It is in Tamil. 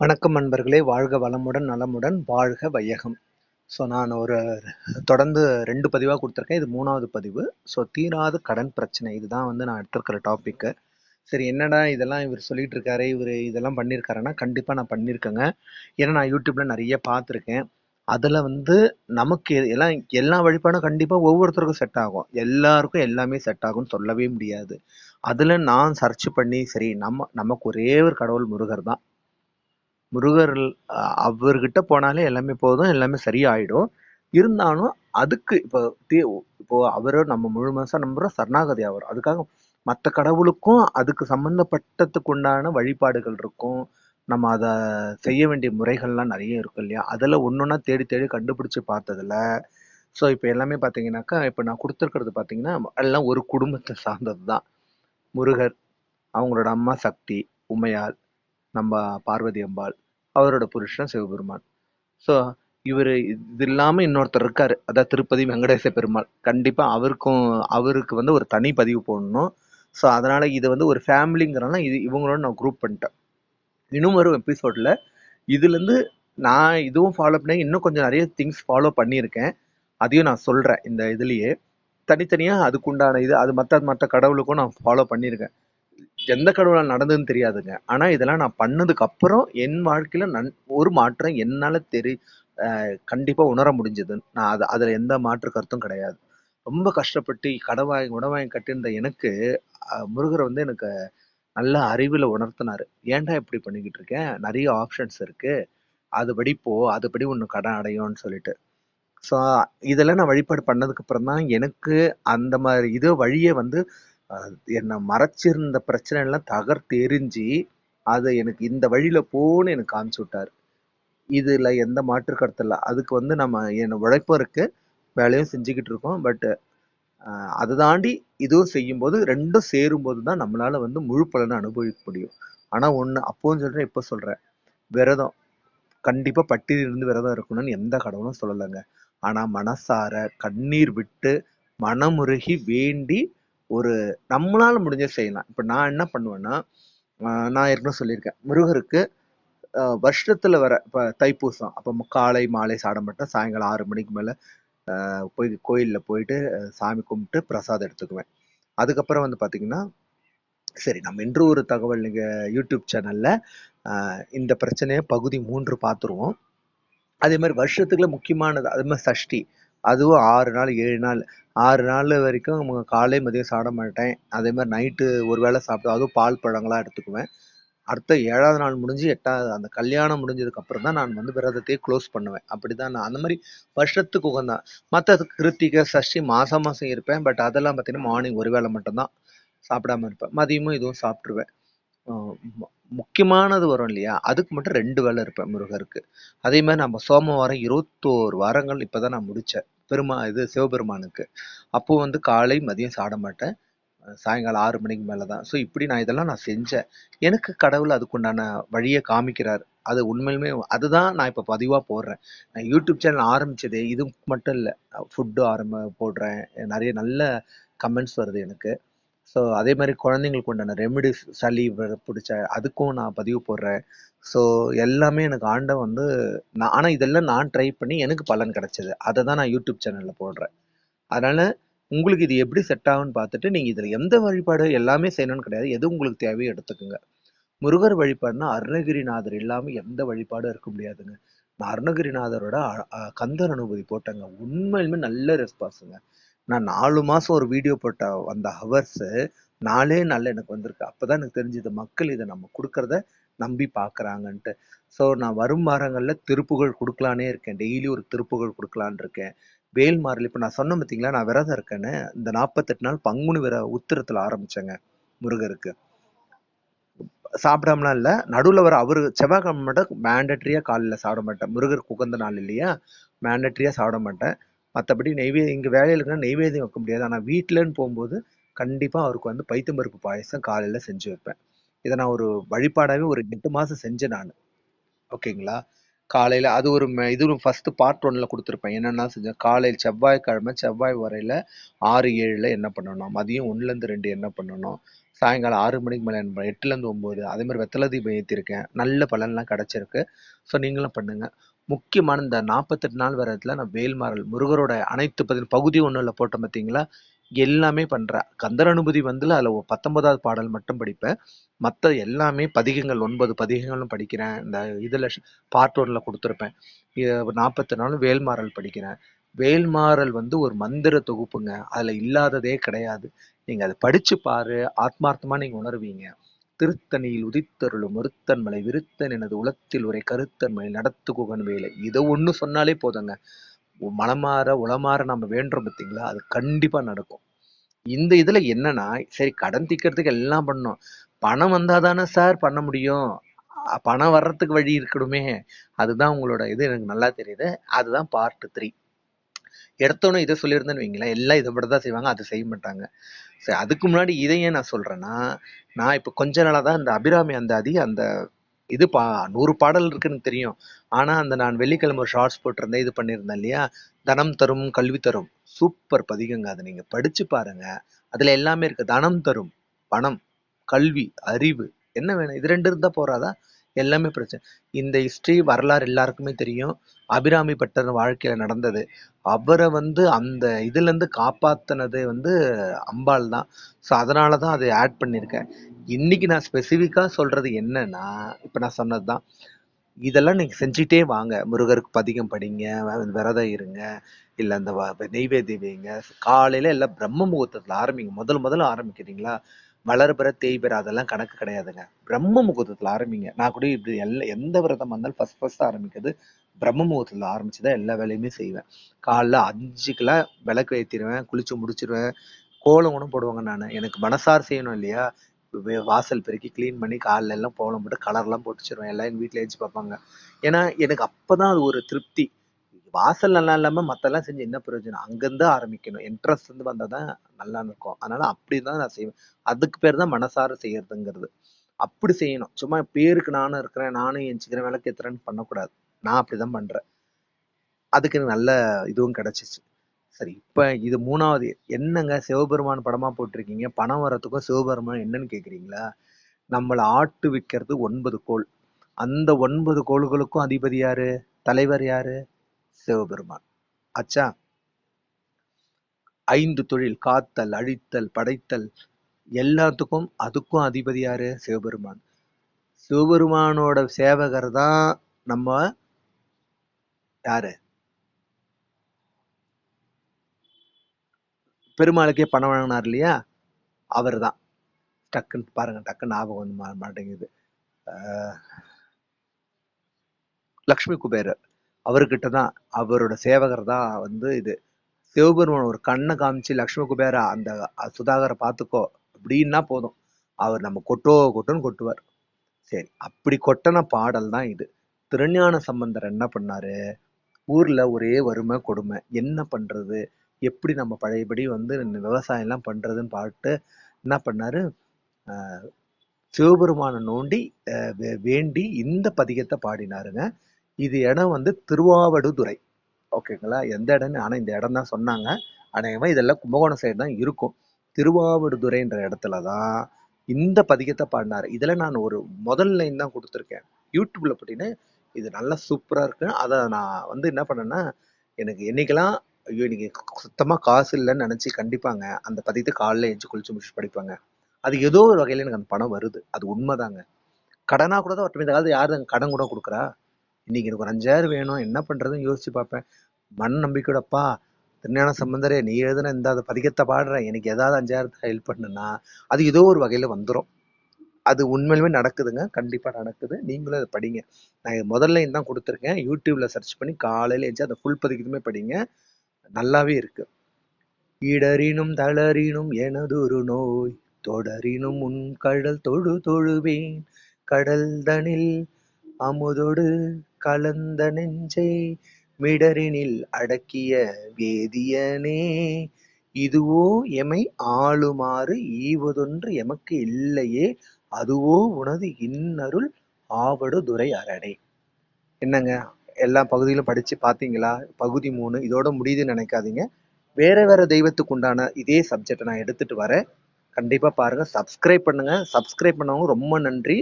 வணக்கம் நண்பர்களே. வாழ்க வளமுடன் நலமுடன் வாழ்க வையகம். ஸோ நான் ஒரு தொடர்ந்து ரெண்டு பதிவாக கொடுத்துருக்கேன். இது மூணாவது பதிவு. ஸோ தீராத கடன் பிரச்சனை. இதுதான் வந்து நான் எடுத்திருக்கிற டாப்பிக்கு சரி என்னடா இதெல்லாம் இவர் சொல்லிட்டு இருக்காரு இவர் இதெல்லாம் பண்ணியிருக்காருன்னா கண்டிப்பாக நான் பண்ணியிருக்கேங்க. ஏன்னா நான் யூடியூப்ல நிறைய பார்த்துருக்கேன். அதில் வந்து நமக்கு எல்லாம் எல்லா வழிபாடும் கண்டிப்பாக ஒவ்வொருத்தருக்கும் செட் ஆகும். எல்லாருக்கும் எல்லாமே செட் ஆகும்னு சொல்லவே முடியாது. அதில் நான் சர்ச் பண்ணி சரி நம்ம நமக்கு ஒரே ஒரு கடவுள் முருகர் தான். முருகர் அவர்கிட்ட போனாலே எல்லாமே போதும் எல்லாமே சரியாயிடும். இருந்தாலும் அதுக்கு இப்போ தீ- இப்போ அவரை நம்ம முழு மனசா நம்புறோம் சரணாகதி ஆகிறோம் அதுக்காக மற்ற கடவுளுக்கும் அதுக்கு சம்மந்தப்பட்டதுக்குண்டான வழிபாடுகள் இருக்கும். நம்ம அதை செய்ய வேண்டிய முறைகள்லாம் நிறைய இருக்கும் இல்லையா? அதில் ஒன்றொன்னா தேடி தேடி கண்டுபிடிச்சு பார்த்ததில்ல ஸோ இப்போ எல்லாமே பார்த்தீங்கன்னாக்கா இப்போ நான் கொடுத்துருக்கிறது பார்த்தீங்கன்னா எல்லாம் ஒரு குடும்பத்தை சார்ந்தது தான். முருகர் அவங்களோட அம்மா சக்தி உமையாள் நம்ம பார்வதி அம்பாள் அவரோட புருஷன் சிவபெருமான். ஸோ இவர் இது இல்லாமல் இன்னொருத்தர் இருக்கார். அதான் திருப்பதி வெங்கடேச பெருமாள். கண்டிப்பாக அவருக்கும் அவருக்கு வந்து ஒரு தனி பதிவு போடணும். ஸோ அதனால் இது வந்து ஒரு ஃபேமிலிங்கிறனால இது இவங்களோட நான் குரூப் பண்ணிட்டேன். இன்னும் ஒரு எபிசோடில் இதுலேருந்து நான் இதுவும் ஃபாலோ பண்ணி இன்னும் கொஞ்சம் நிறைய திங்ஸ் ஃபாலோ பண்ணியிருக்கேன். அதையும் நான் சொல்கிறேன் இந்த இதுலேயே. தனித்தனியாக அதுக்குண்டான இது அது மற்ற மற்ற கடவுளுக்கும் நான் ஃபாலோ பண்ணியிருக்கேன். எந்த கடவுளால் நடந்ததுன்னு தெரியாதுங்க. ஆனா இதெல்லாம் நான் பண்ணதுக்கு அப்புறம் என் வாழ்க்கையில நன் ஒரு மாற்றம் என்னால தெரி கண்டிப்பாக கண்டிப்பா உணர முடிஞ்சது. நான் அது அதுல எந்த மாற்று கருத்தும் கிடையாது. ரொம்ப கஷ்டப்பட்டு கடவாய் உணவாய் கட்டியிருந்த எனக்கு அஹ் முருகர் வந்து எனக்கு நல்ல அறிவில் உணர்த்தினார். ஏன்டா இப்படி பண்ணிக்கிட்டு இருக்கேன் நிறைய ஆப்ஷன்ஸ் இருக்கு. அதுபடி போ. அதுபடி ஒன்று கடன் அடையும்னு சொல்லிட்டு. ஸோ இதெல்லாம் நான் வழிபாடு பண்ணதுக்கு அப்புறம் தான் எனக்கு அந்த மாதிரி இது வழியை வந்து என்னை மறைச்சிருந்த பிரச்சனை எல்லாம் தகர்த்து எரிஞ்சு அதை எனக்கு இந்த வழியில் போன்னு எனக்கு காமிச்சு விட்டார். இதில் எந்த மாற்று கருத்து இல்லை. அதுக்கு வந்து நம்ம என் உழைப்பும் இருக்கு வேலையும் செஞ்சுக்கிட்டு இருக்கோம். பட்டு அதை தாண்டி இதுவும் செய்யும்போது ரெண்டும் சேரும்போது தான் நம்மளால் வந்து முழு பலனை அனுபவிக்க முடியும். ஆனால் ஒன்று அப்போவும் சொல்கிறேன் இப்போ சொல்கிறேன் விரதம். கண்டிப்பாக பட்டினி இருந்து விரதம் இருக்கணும்னு எந்த கடவுளும் சொல்லலைங்க. ஆனால் மனசார கண்ணீர் விட்டு மனமுருகி வேண்டி ஒரு நம்மளால முடிஞ்ச செய்யலாம். இப்ப நான் என்ன பண்ணுவேன்னா நான் ஏற்கனவே சொல்லியிருக்கேன். முருகருக்கு வருஷத்துல வர இப்ப தைப்பூசம். அப்ப காலை மாலை சாட மாட்டேன் சாயங்காலம் ஆறு மணிக்கு மேல போய் கோயில்ல போயிட்டு சாமி கும்பிட்டு பிரசாதம் எடுத்துக்குவேன். அதுக்கப்புறம் வந்து பாத்தீங்கன்னா சரி நம்ம இன்று ஒரு தகவல் நீங்க யூடியூப் சேனல்ல ஆஹ் இந்த பிரச்சனையை பகுதி மூன்று பார்த்துருவோம் அதே மாதிரி வருஷத்துக்குள்ள முக்கியமானது அதே மாதிரி சஷ்டி. அதுவும் ஆறு நாள் ஏழு நாள். ஆறு நாள் வரைக்கும் காலை மதியம் சாப்பிட மாட்டேன். அதே மாதிரி நைட்டு ஒரு வேளை சாப்பிட்டு அதுவும் பால் பழங்களாக எடுத்துக்குவேன். அடுத்த ஏழாவது நாள் முடிஞ்சு எட்டாவது அந்த கல்யாணம் முடிஞ்சதுக்கு அப்புறம் தான் நான் வந்து விரதத்தையே க்ளோஸ் பண்ணுவேன். அப்படி தான் நான் அந்த மாதிரி வருஷத்துக்கு உகந்தான் மற்ற கிருத்திகை சஷ்டி மாதம் மாதம் இருப்பேன். பட் அதெல்லாம் பார்த்தீங்கன்னா மார்னிங் ஒரு வேளை மட்டும்தான் சாப்பிடாம இருப்பேன். மதியமும் இதுவும் சாப்பிட்ருவேன் முக்கியமானது வரும் இல்லையா? அதுக்கு மட்டும் ரெண்டு வேளை இருப்பேன் முருகருக்கு. அதே மாதிரி நம்ம சோமவாரம் இருபத்தோரு வாரங்கள் இப்போ தான் நான் முடித்தேன் பெருமா இது சிவபெருமானுக்கு. அப்போது வந்து காலை மதியம் சாட மாட்டேன். சாயங்காலம் ஆறு மணிக்கு மேலே தான் ஸோ இப்படி நான் இதெல்லாம் நான் செஞ்சேன். எனக்கு கடவுள் அதுக்குண்டான வழியை காமிக்கிறார். அது உண்மையிலுமே அதுதான் நான் இப்போ பதிவாக போடுறேன். நான் யூடியூப் சேனல் ஆரம்பித்ததே இது மட்டும் இல்லை. ஃபுட்டு ஆரம்ப போடுறேன். நிறைய நல்ல கமெண்ட்ஸ் வருது எனக்கு. ஸோ அதே மாதிரி குழந்தைங்களுக்கு உண்டான ரெமெடிஸ் சளி பிடிச்ச அதுக்கும் நான் பதிவு போடுறேன். ஸோ எல்லாமே எனக்கு ஆண்ட வந்து நான் ஆனால் இதெல்லாம் நான் ட்ரை பண்ணி எனக்கு பலன் கிடைச்சது. அதை தான் நான் யூடியூப் சேனலில் போடுறேன். அதனால் உங்களுக்கு இது எப்படி செட் ஆகும்னு பார்த்துட்டு நீங்கள் இதில் எந்த வழிபாடு எல்லாமே செய்யணும்னு கிடையாது. எது உங்களுக்கு தேவையோ எடுத்துக்கோங்க. முருகர் வழிபாடுனா அருணகிரிநாதர் இல்லாமல் எந்த வழிபாடும் இருக்க முடியாதுங்க. நான் அருணகிரிநாதரோட கந்தர் அனுபூதி போட்டேங்க. உண்மையிலுமே நல்ல ரெஸ்பான்ஸுங்க நான் நாலு மாதம் ஒரு வீடியோ போட்ட அந்த ஹவர்ஸு நாலே நாளில் எனக்கு வந்திருக்கு. அப்போதான் எனக்கு தெரிஞ்சது மக்கள் இதை நம்ம கொடுக்கறத நம்பி பார்க்குறாங்கன்ட்டு ஸோ நான் வரும் வாரங்களில் திருப்புகழ் கொடுக்கலானே இருக்கேன். டெய்லி ஒரு திருப்புகழ் கொடுக்கலான்னு இருக்கேன். வேல் மாறல் இப்போ நான் சொன்னேன் பார்த்தீங்களா நான் விரதம் இருக்கேன்னு இந்த நாற்பத்தெட்டு நாள் பங்குனி விர உத்திரத்தில் ஆரம்பித்தேங்க முருகருக்கு. சாப்பிடாமலாம் இல்லை நடுவில் வர அவரு செவ்வாய்க்கிழமை மட்டும் மேண்டட்ரியாக காலையில் சாப்பிட மாட்டேன். முருகருக்கு உகந்த நாள் இல்லையா மேண்டட்ரியாக சாப்பிட மாட்டேன். மற்றபடி நெய்வே இங்கே வேலையில் நெய்வேதியம் வைக்க முடியாது. ஆனால் வீட்டிலன்னு போகும்போது கண்டிப்பாக அவருக்கு வந்து பைத்தம்பருப்பு பாயசம் காலையில் செஞ்சு வைப்பேன். இதை நான் ஒரு வழிபாடாகவே ஒரு எட்டு மாதம் செஞ்சேன் நான். ஓகேங்களா? காலையில் அது ஒரு இதுவும் ஃபஸ்ட்டு ஃபர்ஸ்ட் பார்ட் ஒன்ல கொடுத்துருப்பேன். என்னென்னா செஞ்சேன்? காலையில் செவ்வாய்க்கிழமை செவ்வாய் வரையில ஆறு ஏழுல என்ன பண்ணணும்? மதியம் ஒண்ணுல இருந்து ரெண்டு என்ன பண்ணணும்? சாயங்காலம் ஆறு மணிக்கு மேலே எட்டுலேருந்து ஒம்பது அதே மாதிரி வெத்தலை தீபம் ஏற்றிருக்கேன் நல்ல பலன்லாம் கிடச்சிருக்கு. ஸோ நீங்களும் பண்ணுங்கள் முக்கியமான இந்த நாற்பத்தெட்டு நாள் வரதுல நான் வேல்மாறல் முருகரோட அனைத்து பதி பகுதி ஒன்றில் போட்டேன் பார்த்தீங்களா எல்லாமே பண்ணுறேன் கந்தர் அனுபூதி வந்துல அதில் பத்தொன்பதாவது பாடல் மட்டும் படிப்பேன். மற்ற எல்லாமே பதிகங்கள் ஒன்பது பதிகங்களும் படிக்கிறேன். இந்த இதில் பார்ட் ஒன்ல கொடுத்துருப்பேன். நாற்பத்தி நாளும் வேல்மாறல் படிக்கிறேன். வேல்மாறல் வந்து ஒரு மந்திர தொகுப்புங்க. அதில் இல்லாததே கிடையாது. நீங்கள் அதை படிச்சு பாரு ஆத்மார்த்தமாக நீங்கள் உணர்வீங்க. திருத்தணியில் உதித்தருளும் ஒருத்தன்மலை விருத்தன் எனது உளத்தில் உரை கருத்தன்மலை நடத்து குகன் வேலை. இதை ஒன்று சொன்னாலே போதுங்க. மனமாற உளமாற நம்ம வேண்டோம் பார்த்தீங்களா அது கண்டிப்பா நடக்கும். இந்த இதுல என்னன்னா சரி கடன் தீக்கிறதுக்கு எல்லாம் பண்ணோம். பணம் வந்தாதானே சார் பண்ண முடியும். பணம் வர்றதுக்கு வழி இருக்கணுமே. அதுதான் உங்களோட இது. எனக்கு நல்லா தெரியுது. அதுதான் பார்ட் த்ரீ எடுத்தோன்னு இதை சொல்லியிருந்தேன்னு வைங்களேன். எல்லாம் இதை மட்டும் தான் செய்வாங்க. அதை செய்ய மாட்டாங்க. சரி அதுக்கு முன்னாடி இதை ஏன் நான் சொல்றேன்னா நான் இப்போ கொஞ்ச நாளாக தான் இந்த அபிராமி அந்த அதி அந்த இது பா நூறு பாடல் இருக்குன்னு தெரியும். ஆனா அந்த நான் வெள்ளிக்கிழமை ஷார்ட்ஸ் போட்டிருந்தேன் இது பண்ணியிருந்தேன் இல்லையா? தனம் தரும் கல்வி தரும். சூப்பர் பதிகங்க அதை நீங்க படிச்சு பாருங்க. அதுல எல்லாமே இருக்கு. தனம் தரும் பணம் கல்வி அறிவு. என்ன வேணும்? இது ரெண்டு இருந்தா போறாதா? எல்லாமே பிரச்சனை. இந்த ஹிஸ்ட்ரி வரலாறு எல்லாருக்குமே தெரியும். அபிராமி பட்டர் வாழ்க்கையில நடந்தது. அவரை வந்து அந்த இதுல இருந்து காப்பாத்தினது வந்து அம்பாள் தான். ஸோ அதனால தான் அதை ஆட் பண்ணியிருக்கேன். இன்னைக்கு நான் ஸ்பெசிஃபிக்காக சொல்றது என்னன்னா இப்போ நான் சொன்னதுதான் இதெல்லாம் நீங்க செஞ்சுட்டே வாங்க. முருகருக்கு பதிகம் படிங்க விரதம் இருங்க இல்லை அந்த வ- வைங்க. காலையில எல்லாம் பிரம்ம முகூர்த்தத்தில் ஆரம்பிங்க. முதல் முதல்ல ஆரம்பிக்கிறீங்களா? வளர்பிற தேய்பிற அதெல்லாம் கணக்கு கிடையாதுங்க. பிரம்ம முகூர்த்தத்தில் ஆரம்பிங்க. நான் கூட இப்படி எல்லா எந்த விரதம் வந்தாலும் ஃபர்ஸ்ட் ஃபஸ்ட் ஆரம்பிக்கிறது பிரம்ம முகூர்த்தத்தில் ஆரம்பிச்சு தான் எல்லா வேலையுமே செய்வேன். காலைல அஞ்சுக்கெல்லாம் விளக்கு ஏற்றிடுவேன் குளிச்சு முடிச்சிருவேன். கோலம் கூட போடுவாங்க நான். எனக்கு மனசார் செய்யணும் இல்லையா? வே- வாசல் பெருக்கி க்ளீன் பண்ணி காலில் எல்லாம் கோலம் போட்டு கலர்லாம் போட்டுச்சிருவேன் எல்லாம் எங்கள் வீட்டில் ஏச்சு பார்ப்பாங்க. ஏன்னா எனக்கு அப்போ தான் அது ஒரு திருப்தி. வாசல் நல்லா இல்லாம மத்தெல்லாம் செஞ்சு என்ன பிரயோஜனம்? அங்கிருந்து ஆரம்பிக்கணும். இன்ட்ரெஸ்ட் இருந்து வந்தாதான் நல்லா இருக்கும் அதனால அப்படிதான் நான் செய்வேன். அதுக்கு பேர் தான் மனசார செய்யறதுங்கிறது. அப்படி செய்யணும். சும்மா பேருக்கு நானும் இருக்கிறேன் நானும் எஞ்சிக்கிறேன் விளக்கு எத்துறேன்னு பண்ணக்கூடாது. நான் அப்படிதான் பண்றேன். அதுக்கு எனக்கு நல்ல இதுவும் கிடைச்சிச்சு. சரி இப்ப இது மூணாவது. என்னங்க சிவபெருமான் படமா போட்டிருக்கீங்க? பணம் வர்றதுக்கும் சிவபெருமான் என்னன்னு கேட்குறீங்களா நம்மளை ஆட்டு விக்கிறது ஒன்பது கோள். அந்த ஒன்பது கோள்களுக்கும் அதிபதி யாரு? தலைவர் யாரு? சிவபெருமான். ஆச்சா ஐந்து தொழில் காத்தல் அழித்தல் படைத்தல் எல்லாத்துக்கும் அதுக்கும் அதிபதி யாரு? சிவபெருமான். சிவபெருமானோட சேவகர் தான் நம்ம யாரு? பெருமாளுக்கே பணம் வழங்கினார் இல்லையா? அவர்தான். டக்குன்னு பாருங்க டக்குன்னு ஞாபகம் வந்து மாட்டேங்குது. ஆஹ் லக்ஷ்மி குபேரர். அவர்கிட்ட தான் அவரோட சேவகர் தான் வந்து இது. சிவபெருமான் ஒரு கண்ணை காமிச்சு லக்ஷ்மி குபேரா அந்த சுதாகரை பார்த்துக்கோ அப்படின்னா போதும். அவர் நம்ம கொட்டோ கொட்டோன்னு கொட்டுவார். சரி அப்படி கொட்டின பாடல் தான் இது. திருஞான சம்பந்தர் என்ன பண்ணாரு? ஊர்ல ஒரே வறுமை கொடுமை. என்ன பண்றது? எப்படி நம்ம பழையபடி வந்து விவசாயம் எல்லாம் பண்றதுன்னு பார்த்து என்ன பண்ணாரு? ஆஹ் சிவபெருமானை நோண்டி வே- வேண்டி இந்த பதிகத்தை பாடினாருங்க. இது இடம் வந்து திருவாவடுதுறை. ஓகேங்களா எந்த இடம்னு? ஆனால் இந்த இடம் தான் சொன்னாங்க. அநேகமாக இதெல்லாம் கும்பகோணம் சைடு தான் இருக்கும். திருவாவடுதுறைன்ற இடத்துல தான் இந்த பதிகத்தை பாடினாரு. இதில் நான் ஒரு முதல் லைன் தான் கொடுத்துருக்கேன். யூடியூப்பில் போட்டீங்கன்னா இது நல்லா சூப்பராக இருக்கு. அதை நான் வந்து என்ன பண்ணேன்னா எனக்கு என்னைக்கெல்லாம் ஐயோ இன்னைக்கு சுத்தமாக காசு இல்லைன்னு நினச்சி கண்டிப்பாங்க அந்த பதியத்தை காலைல எழுச்சி குளிச்சு முடிச்சு படிப்பாங்க. அது ஏதோ ஒரு வகையில் எனக்கு அந்த பணம் வருது. அது உண்மைதாங்க. கடனா கூட தான் இந்த காலத்தில் யாரு கடன் கூட கொடுக்குறா? இன்னைக்கு எனக்கு ஒரு அஞ்சாயிரம் வேணும். என்ன பண்றதுன்னு யோசிச்சு பார்ப்பேன். மன நம்பிக்கையோடப்பா திருஞான சம்பந்தரே நீ எழுதுன இந்த அதை பதிகத்தை பாடுறேன் எனக்கு ஏதாவது அஞ்சாயிரத்தை ஹெல்ப் பண்ணுனா அது ஏதோ ஒரு வகையில வந்துடும் அது உண்மையிலுமே நடக்குதுங்க. கண்டிப்பாக நடக்குது. நீங்களும் அதை படிங்க. நான் இது முதல்ல தான் கொடுத்துருக்கேன். யூடியூப்ல சர்ச் பண்ணி காலையில எழுந்து அதை ஃபுல் பதிகத்துமே படிங்க. நல்லாவே இருக்கு. இடறினும் தளறினும் எனதொரு நோய் தொடரினும் உன் கடல் தொழு தொழுவேன். கடல் தனில் அமுதொடு கலந்த நெஞ்சை மிடரினில் அடக்கிய வேதியனே இதுவோ எமை ஆளுமாறு ஈவதொன்று எமக்கு இல்லையே அதுவோ உனது இன்னருள் ஆவடு துரை அரணே. என்னங்க எல்லா பகுதியிலும் படிச்சு பார்த்தீங்களா பகுதி மூணு இதோட முடியுதுன்னு நினைக்காதீங்க. வேற வேற தெய்வத்துக்கு உண்டான இதே சப்ஜெக்டை நான் எடுத்துட்டு வரேன். கண்டிப்பாக பாருங்கள் சப்ஸ்கிரைப் பண்ணுங்கள் சப்ஸ்கிரைப் பண்ணவங்க ரொம்ப நன்றி.